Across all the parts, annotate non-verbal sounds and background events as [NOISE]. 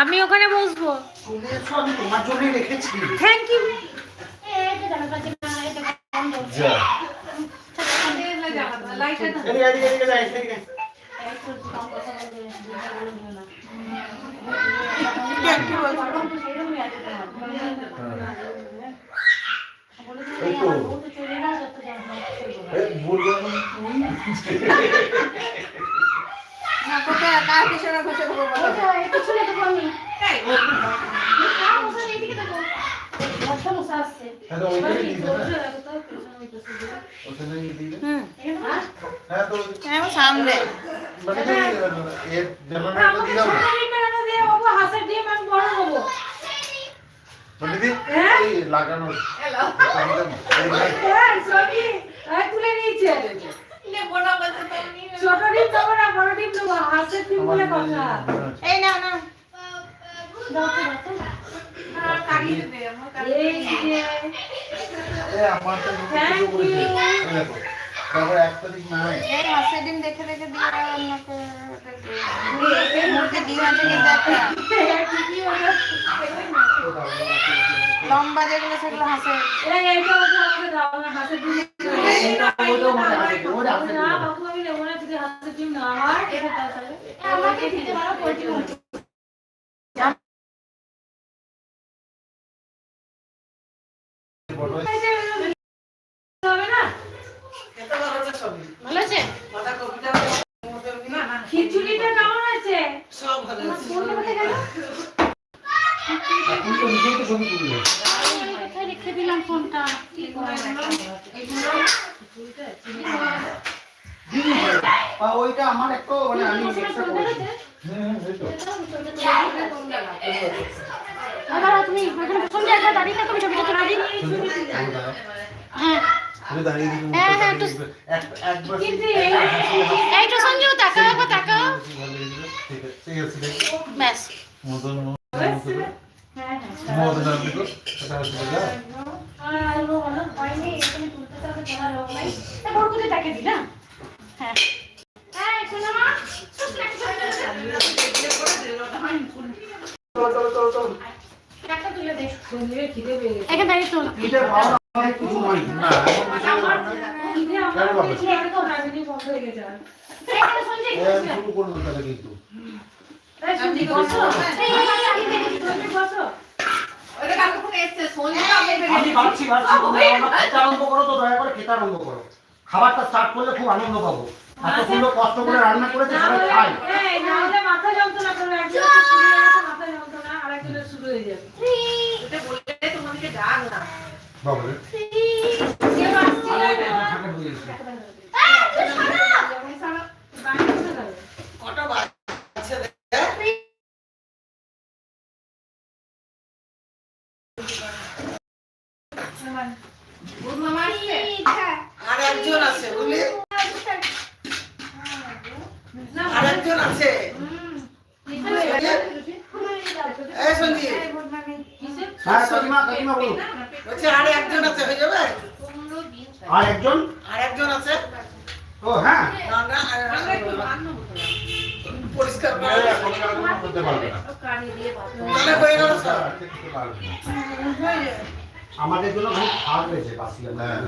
আমি ওখানে বসবো। তোমার রেখেছি। থ্যাংক ইউ সামনে। মানে এর জামাটা দিয়ে দাও না মানে হ্যাঁ? হ্যাঁ না বলে এই Thank you. দেখো দেখে দিয়ে লম্বা যেগুলো সেগুলো হাঁসের এই এইটা ওকে আমাকে দাও না হাসের ডিম এইটা ওটাও মনে আছে ওটা আছে না বাবু আমি নেব না তুই হাসের ডিম না আমার এটা দাও তাহলে আমাকে দিতে পারো পোল্ট্রি খিচুড়িটা কেমন আছে সব ভালো দিলাম ফোনটা ওইটা আমার একটু মানে আমি এক্সট্রা করেছি হ্যাঁ এই তো আবার তুমি ওখানে জায়গা দাঁড়িয়ে থাকো ছবিটা তোলা দিই হ্যাঁ হ্যাঁ, হ্যাঁ, একটু- সঞ্জু তাকাও তাকাও। ঠিক আছে ঠিক আছে। দেখ ব্যাস হ্যাঁ হ্যাঁ। আর ভয় নেই এখানে তুলতে হবে তোমার নাই। তা বড় তাকে দি খাবারটা স্টার্ট করলে খুব আনন্দ পাবো। এত সুন্দর কষ্ট করে রান্না করেছে সবাই খায়। না হলে মাথা যন্ত্রণা হয়ে গেছে মাথা যন্ত্রণা আর একজনের শুরু হয়ে যাবে। বাবা রে কে বাসছিল না হয়ে গেছে। বাইরে চলে যাবে। কটা বাজছে আর একজন আছে বুঝলি আর একজন আছে। এই সঞ্জীব হ্যাঁ বলছি আর একজন আছে হয়ে যাবে? আর একজন? আর একজন আছে? ও হ্যাঁ। না না। পরিষ্কার করতে পারবে না। তাহলে হয়ে গেল স্যার না। আমাদের জন্য খুব খারাপ হয়েছে বাসি হ্যাঁ।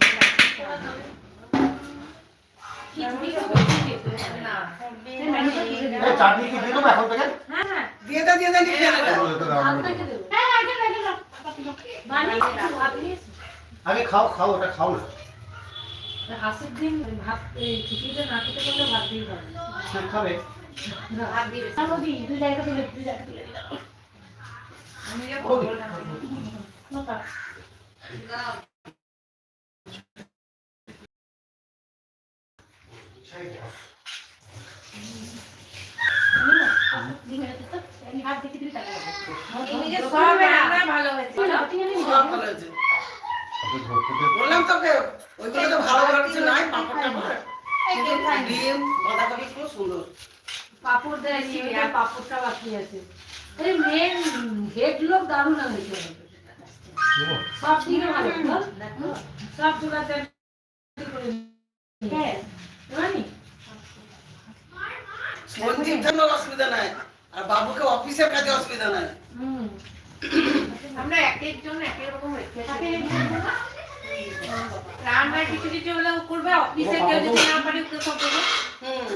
এই চাটনি কি দিয়ে দেবো এখন থেকে? হ্যাঁ, হ্যাঁ। দিয়ে দিয়ে লিখে দাও। হ্যাঁ, হ্যাঁ। আগে খাও খাও ওটা খাও না। হাঁসের ডিম ভাত খিচুড়িটা না খেতে পারলে ভাত দিয়ে খাবে। সে খাবে। দুই জায়গা তুলে দুই জায়গা তুলে আমি বললাম তোকে ওইগুলো তো ভালো ভালো কিছু নাই পাঁপড় টাপড় ডিম বাঁধাকপি খুব সুন্দর। পাপড় দেয়নি ওটা পাপড়টা বাকি আছে। এই মেন হেড লোক দারুণ হয়েছে। সব দিকে ভালো। সব চুলাতে করে? সঞ্জীব জন্য অসুবিধা নাই। আর বাবুকে অফিসের কাজে অসুবিধা নাই। আমরা এক একজন এক এক রকম রেখেছি তাকে কিছু কিছু হলে করবে অফিসে কেউ যদি না পারে ওকে সব করবে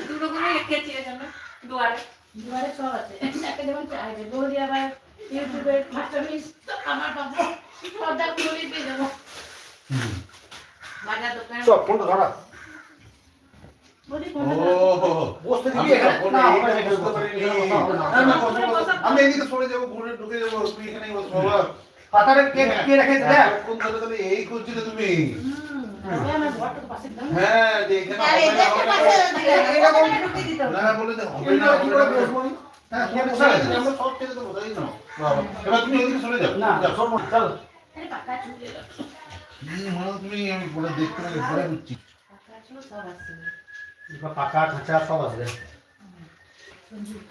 দু রকমের রেখেছি এজন্য দুয়ারে। দুয়ারে সব আছে। তাকে যেমন চাইবে বৌদি আবার ইউটিউবের মাস্টার আমার বাবু পর্দা খুলে দিয়ে দেবো। বাজার দোকানে সব ফোনটা ধরা। আমি এদিকে সরে যাব ঘুরে ঢুকে যাব তুই এখানে পাতারে কে কে রেখে কোন ধরে তাহলে এই করছিলে তুমি। হ্যাঁ হ্যাঁ এবার তুমি যাও। না চল। মানে তুমি আমি পরে দেখতে পারি পাকা খাঁচা সব আছে।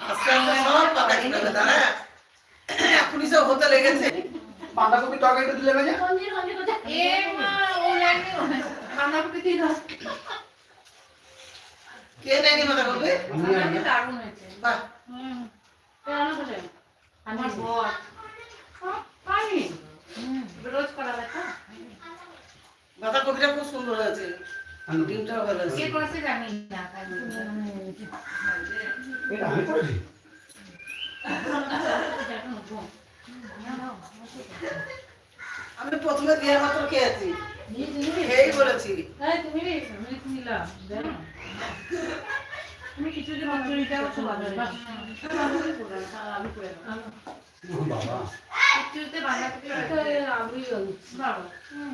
আস্তে আস্তে সব পাকা চলে গেছে দাদা এখনই সব হতে লেগেছে। বাঁধাকপি তরকারিটা দিলে না যে কঞ্জি কঞ্জি কোথায় এ মা ও লাগবে বাঁধাকপি দিয়ে কে নেয়নি বাঁধাকপি বাঁধাকপি দারুণ হয়েছে। বাহ। হুম। কেন কোথায় আমার বর। পানি রোজ করা বাঁধাকপিটা খুব সুন্দর হয়েছে। ডিমটাও ভালো কে করেছে জানি না এটা আমি করেছি আমি প্রথমে দিয়ে মাত্র খেয়েছি খেয়েই বলেছি তুমি বাজারে আমি করে বাবা কিছুতে বাঁধাকপি আমি বাবা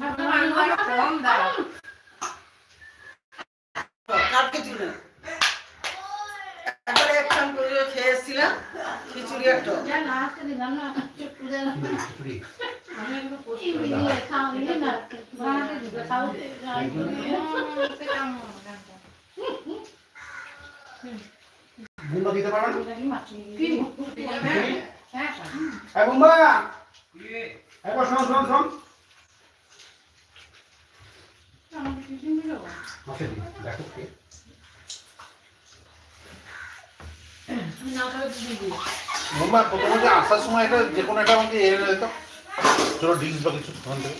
আপনার মানুষ কম দাও কাটকে ছিল একবারে একখান করে খেয়ে এসেছিলাম খিচুড়ি একটা যা লাস্টে দিলাম না চুপ করে খিচুড়ি। আমি একটু পোস্ট করে খাও নিলে না বানাতে দিবে খাও বুম্বা। দিতে পারবেন হ্যাঁ বুম্বা একবার শোন শোন। শোন দেখো মোম্মা প্রথমত আসার সময় এটা যে কোনো একটা আমাকে এনে দিত চলো ডিশ বা কিছু ওখান থেকে।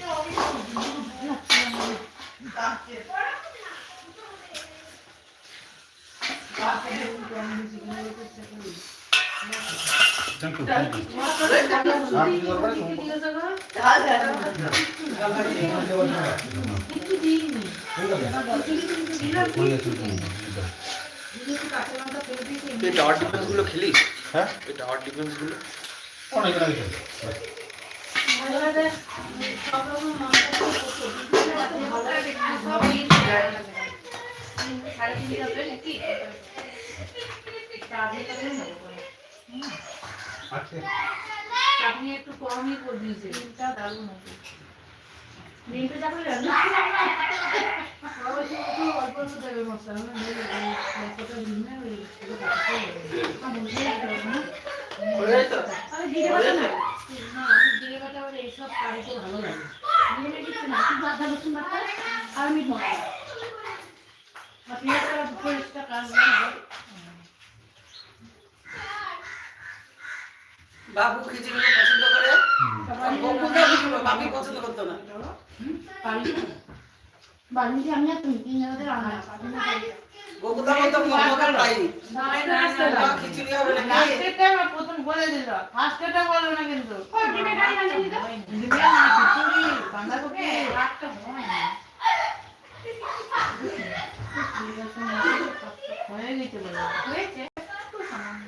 থ্যাংক ইউ থ্যাংক ইউ আর কি দরকার আছে? হয়ে গেছে তুমি। তুই টাওয়ার ডিফেন্সগুলো খেলিস হ্যাঁ এই টাওয়ার ডিফেন্সগুলো অনেক আগে সাড়ে তিন হবে নাকি আচ্ছা চাটনি একটু কমই করে দিয়েছে তা দারুণ হবে [LAUGHS] আর মিট মশলা আর পেঁয়াজ করা দুটো এক্সট্রা কাজ বাবু খিচুড়ি [LAUGHS] হয় গেছে বলে হয়েছে একটু সামান্য।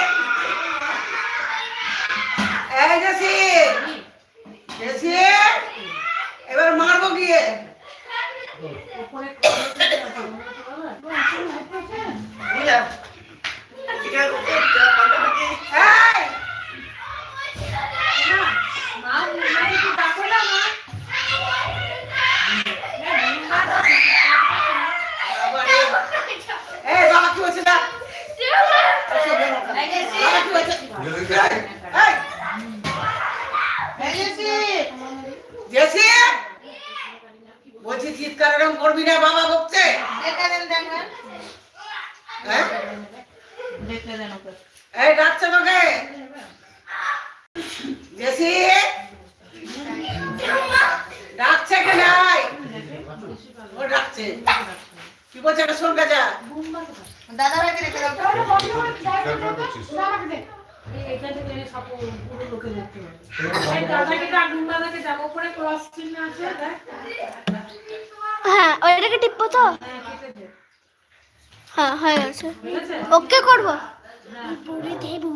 আছে যা বললাম ভালো। মা রেসিপি একটু বাড়ান করে গেছি এই গেছি এই গেছি গেছি এবার মারবো গিয়ে এই জেসি জেসি বলছি চিৎকার এরকম করবি না বাবা বকছে। দেখে হ্যাঁ? দেখে দেন ওকে। এই ডাকছে তোকে জেসি ডাকছে কে নাই? ও ডাকছে। কি বলছে? একটা শোন কাজা দাদা ভাইকে রেখে দাও হ্যাঁ ওইটাকে টিপবো তো? হ্যাঁ হ্যাঁ হয়ে গেছে। ওকে করব। হ্যাঁ। পরে দেবো?